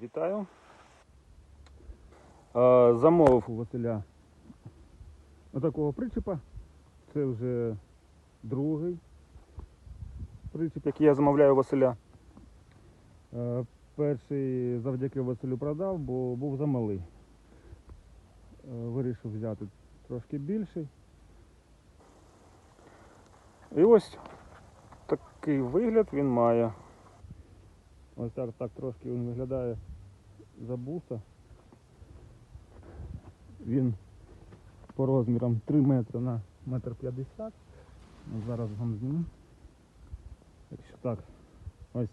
Вітаю. Е, Замовив у Василя отакого причепа. Це вже другий причеп, який я замовляю у Василя. Е, Перший завдяки Василю продав, бо був замалий. Е, Вирішив взяти трошки більший. І ось такий вигляд він має. Ось так, так трошки він виглядає за буса. Він по розмірам 3 метри на метр 50. Ну, Зараз вам зніму. Якщо так, ось.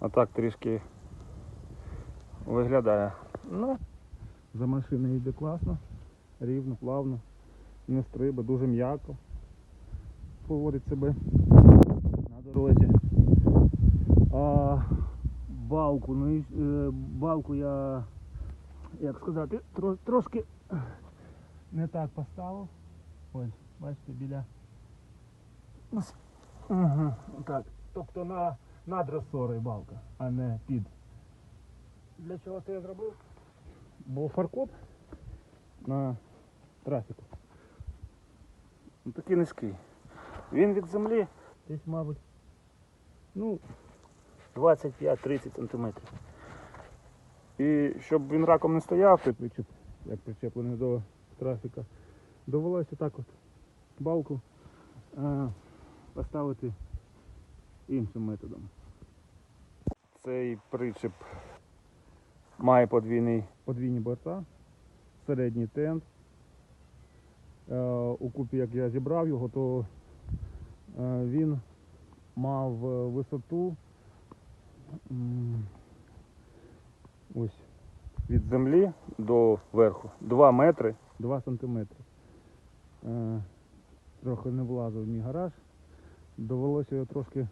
А так трішки виглядає. Ну, за машиною йде класно, рівно, плавно, не стриба, дуже м'яко поводить себе на дорозі. А балку, ну і, е, балку я, як сказати, тро, трошки не так поставив. Ось, бачите, біля. Ага, так. Тобто на над ресорою балка, а не під. Для чого це я зробив? Бо фаркоп на трафіку. Ну, такий низький. Він від землі десь, мабуть, ну, 25-30 сантиметрів. І щоб він раком не стояв, той причеп, як причеплений до трафіка, довелося так от балку а, поставити іншим методом. Цей причеп має подвійний, подвійні борта, середній тент. Е, у купі, як я зібрав його, то е, він мав е, висоту ось від землі до верху 2 метри 2 сантиметри. Е, Трохи не влазив в мій гараж. Довелося його трошки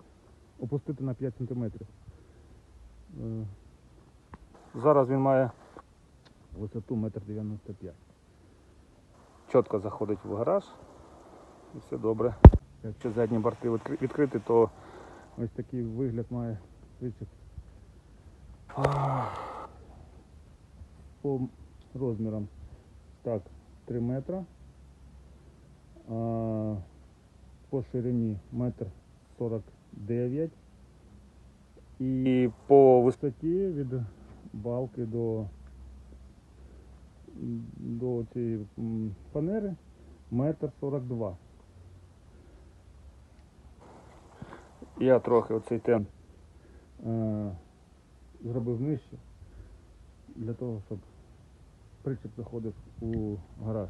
опустити на 5 сантиметрів. Е, Зараз він має висоту 1,95 м. Чітко заходить в гараж і все добре. Якщо задні борти відкри- відкриті, то ось такий вигляд має. По розмірам так 3 метра. По ширині метр 49 і по висоті від балки до, до цієї м, фанери метр 42. Я трохи оцей тен е, зробив нижче для того, щоб причеп заходив у гараж.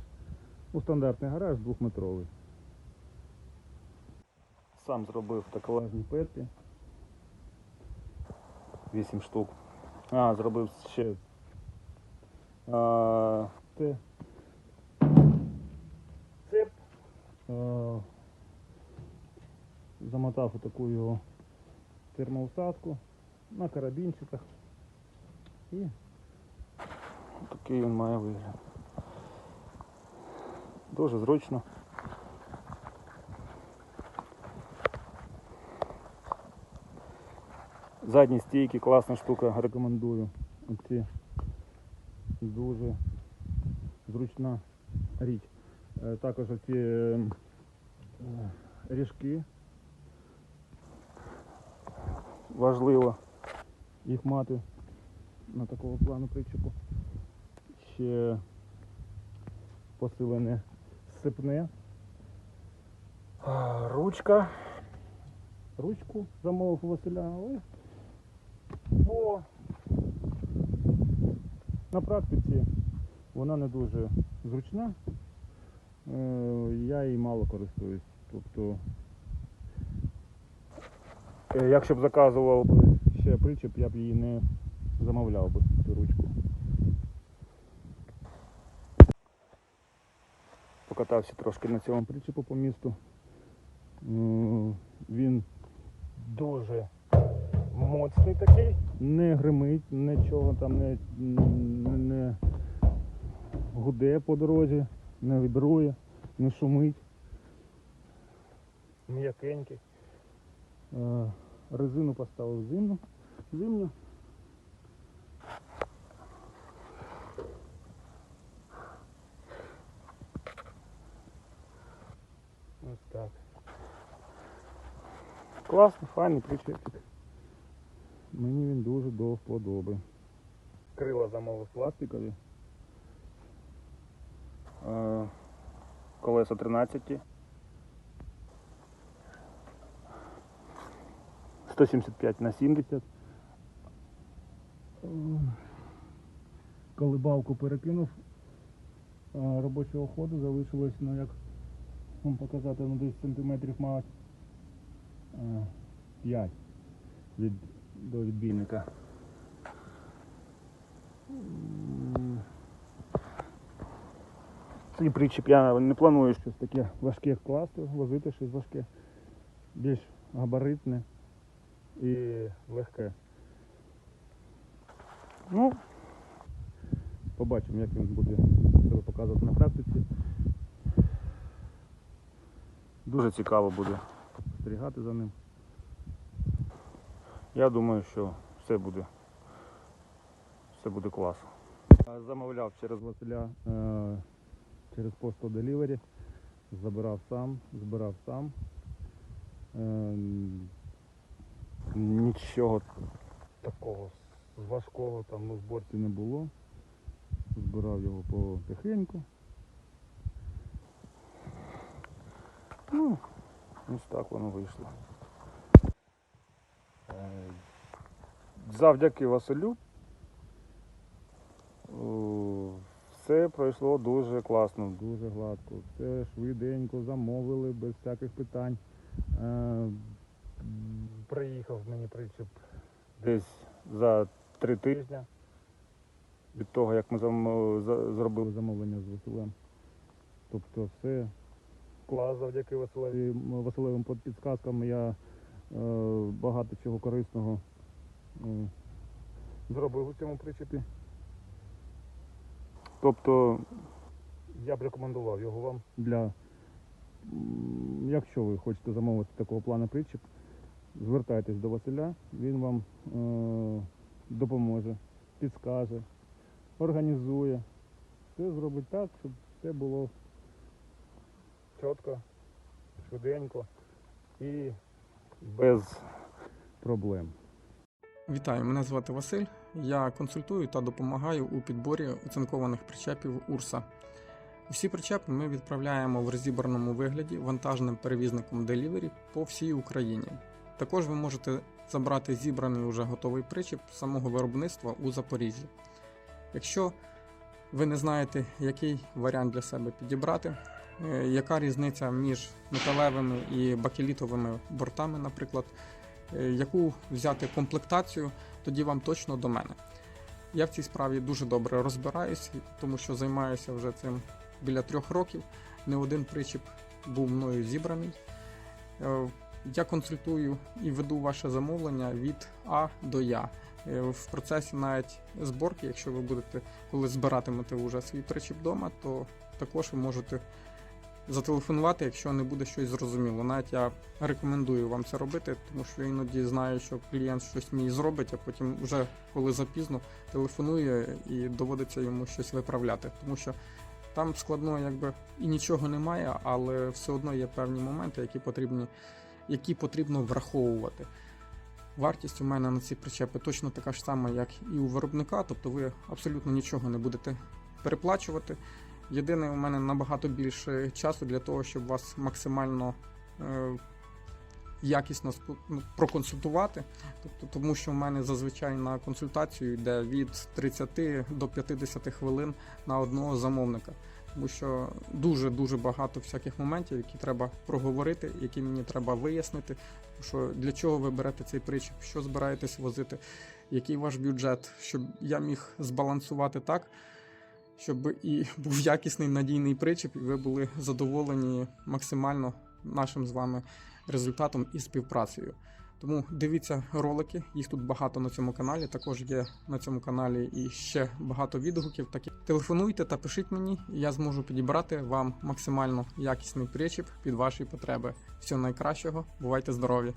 У стандартний гараж двохметровий. Сам зробив такелажні петлі. 8 штук. А, зробив ще. А, це. Цеп. А, замотав отаку його термоусадку на карабінчиках. І такий він має вигляд. Дуже зручно. Задні стійки, класна штука, рекомендую. Оці дуже зручна річ. Е, Також оці е, е, ріжки. Важливо їх мати на такого плану причепу. Ще посилене сипне. Ручка. Ручку замовив Василя, але по на практиці вона не дуже зручна. Е, Я їй мало користуюсь. Тобто, якщо б заказував ще причеп, я б її не замовляв би цю ручку. Покатався трошки на цьому причепу по місту. Він дуже моцний такий. Не гримить, нічого там не, не гуде по дорозі, не вібрує, не шумить. М'якенький. Е, резину поставив зимну. зимню. Ось так. Класний, файний причепчик. Мені він дуже до вподоби. Крила замовив пластикові. Е, колеса 13. 175 на 70. Е, Коли балку перекинув робочого ходу, залишилось, ну як вам показати, ну десь сантиметрів мабуть 5 від, до відбійника. Цей причіп я не планую щось таке важке класти, возити щось важке, більш габаритне і легке. Ну, побачимо, як він буде себе показувати на практиці. Дуже цікаво буде спостерігати за ним. Я думаю, що все буде, все буде класно. Замовляв через Василя е, через Postal Delivery, забирав сам, збирав сам. Е, нічого такого важкого там в зборці не було. Збирав його потихеньку. Ну, ось так воно вийшло. Е, Завдяки Василю все пройшло дуже класно, дуже гладко. Все швиденько замовили, без всяких питань. Приїхав мені причіп десь за три тижні від того, як ми зробили замовлення з Василем. Тобто все клас завдяки Василеві, Василевим під- підсказкам я е, багато чого корисного е, зробив у цьому причепі. Тобто я б рекомендував його вам для, якщо ви хочете замовити такого плану причеп, звертайтесь до Василя, він вам е, допоможе, підскаже, організує. Все зробить так, щоб все було чітко, швиденько і без проблем. Вітаю, мене звати Василь. Я консультую та допомагаю у підборі оцинкованих причепів Урса. Всі причепи ми відправляємо в розібраному вигляді вантажним перевізником Delivery по всій Україні. Також ви можете забрати зібраний уже готовий причеп самого виробництва у Запоріжжі. Якщо ви не знаєте, який варіант для себе підібрати, е, яка різниця між металевими і бакелітовими бортами, наприклад, е, яку взяти комплектацію, тоді вам точно до мене. Я в цій справі дуже добре розбираюсь, тому що займаюся вже цим біля трьох років. Не один причіп був мною зібраний. Я консультую і веду ваше замовлення від А до Я. Е, В процесі навіть зборки, якщо ви будете, коли збиратимете вже свій причіп вдома, то також ви можете зателефонувати, якщо не буде щось зрозуміло. Навіть я рекомендую вам це робити, тому що іноді знаю, що клієнт щось мені зробить, а потім вже коли запізно телефонує і доводиться йому щось виправляти. Тому що там складно якби і нічого немає, але все одно є певні моменти, які потрібні, які потрібно враховувати. Вартість у мене на ці причепи точно така ж сама, як і у виробника, тобто ви абсолютно нічого не будете переплачувати. Єдине, у мене набагато більше часу для того, щоб вас максимально е, якісно ну, проконсультувати. Тобто, тому що в мене зазвичай на консультацію йде від 30 до 50 хвилин на одного замовника. Тому що дуже дуже багато всяких моментів, які треба проговорити, які мені треба вияснити. Що для чого ви берете цей причіп, що збираєтесь возити, який ваш бюджет, щоб я міг збалансувати так, щоб і був якісний надійний причіп, і ви були задоволені максимально нашим з вами результатом і співпрацею. Тому дивіться ролики, їх тут багато на цьому каналі. Також є на цьому каналі і ще багато відгуків. Такі телефонуйте та пишіть мені, і я зможу підібрати вам максимально якісний причіп під ваші потреби. Всього найкращого, бувайте здорові!